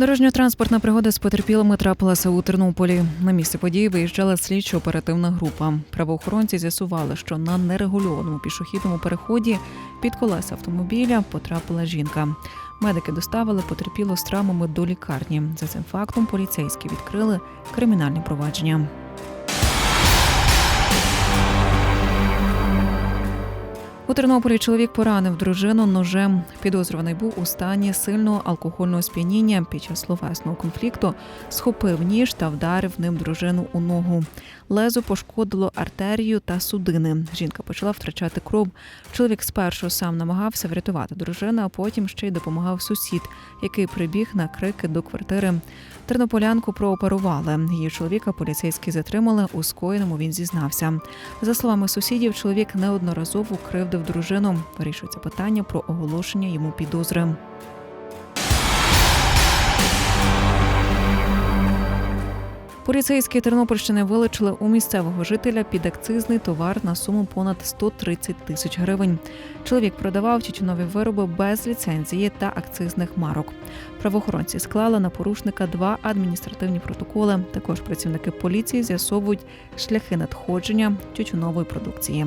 Дорожньо-транспортна пригода з потерпілими трапилася у Тернополі. На місце події виїжджала слідчо-оперативна група. Правоохоронці з'ясували, що на нерегульованому пішохідному переході під колеса автомобіля потрапила жінка. Медики доставили потерпіло з травмами до лікарні. За цим фактом поліцейські відкрили кримінальне провадження. У Тернополі чоловік поранив дружину ножем. Підозрюваний був у стані сильного алкогольного сп'яніння під час словесного конфлікту, схопив ніж та вдарив ним дружину у ногу. Лезо пошкодило артерію та судини. Жінка почала втрачати кров. Чоловік спершу сам намагався врятувати дружину, а потім ще й допомагав сусід, який прибіг на крики до квартири. Тернополянку прооперували. Її чоловіка поліцейські затримали. У скоєному він зізнався. За словами сусідів, чоловік неодноразово кривдив дружину. Вирішується питання про оголошення йому підозри. Поліцейські Тернопільщини вилучили у місцевого жителя підакцизний товар на суму понад 130 тисяч гривень. Чоловік продавав тютюнові вироби без ліцензії та акцизних марок. Правоохоронці склали на порушника два адміністративні протоколи. Також працівники поліції з'ясовують шляхи надходження тютюнової продукції.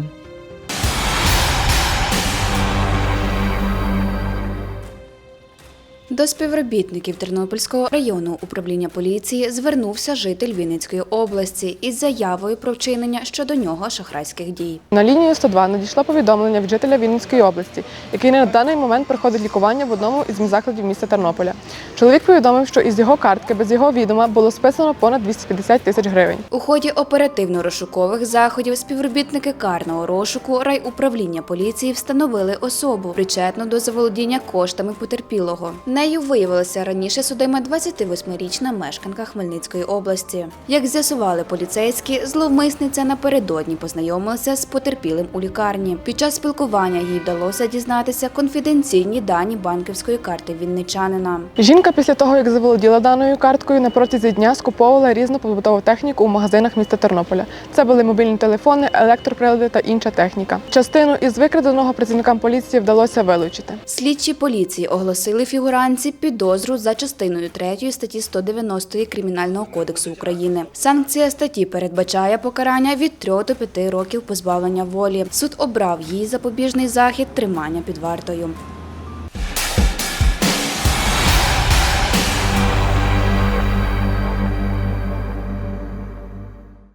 До співробітників Тернопільського районного управління поліції звернувся житель Вінницької області із заявою про вчинення щодо нього шахрайських дій. На лінію 102 надійшло повідомлення від жителя Вінницької області, який на даний момент проходить лікування в одному із закладів міста Тернополя. Чоловік повідомив, що із його картки без його відома було списано понад 250 тисяч гривень. У ході оперативно-розшукових заходів співробітники карного розшуку райуправління поліції встановили особу, причетну до заволодіння коштами потерпілого. Нею виявилася раніше судима 28-річна мешканка Хмельницької області. Як з'ясували поліцейські, зловмисниця напередодні познайомилася з потерпілим у лікарні. Під час спілкування їй вдалося дізнатися конфіденційні дані банківської карти вінничанина. Жінка після того, як заволоділа даною карткою, на протязі дня скуповувала різну побутову техніку у магазинах міста Тернополя. Це були мобільні телефони, електроприлади та інша техніка. Частину із викраденого працівникам поліції вдалося вилучити. Слідчі поліції оголосили фігуранці підозру за частиною 3 статті 190 Кримінального кодексу України. Санкція статті передбачає покарання від 3 до 5 років позбавлення волі. Суд обрав їй запобіжний захід тримання під вартою.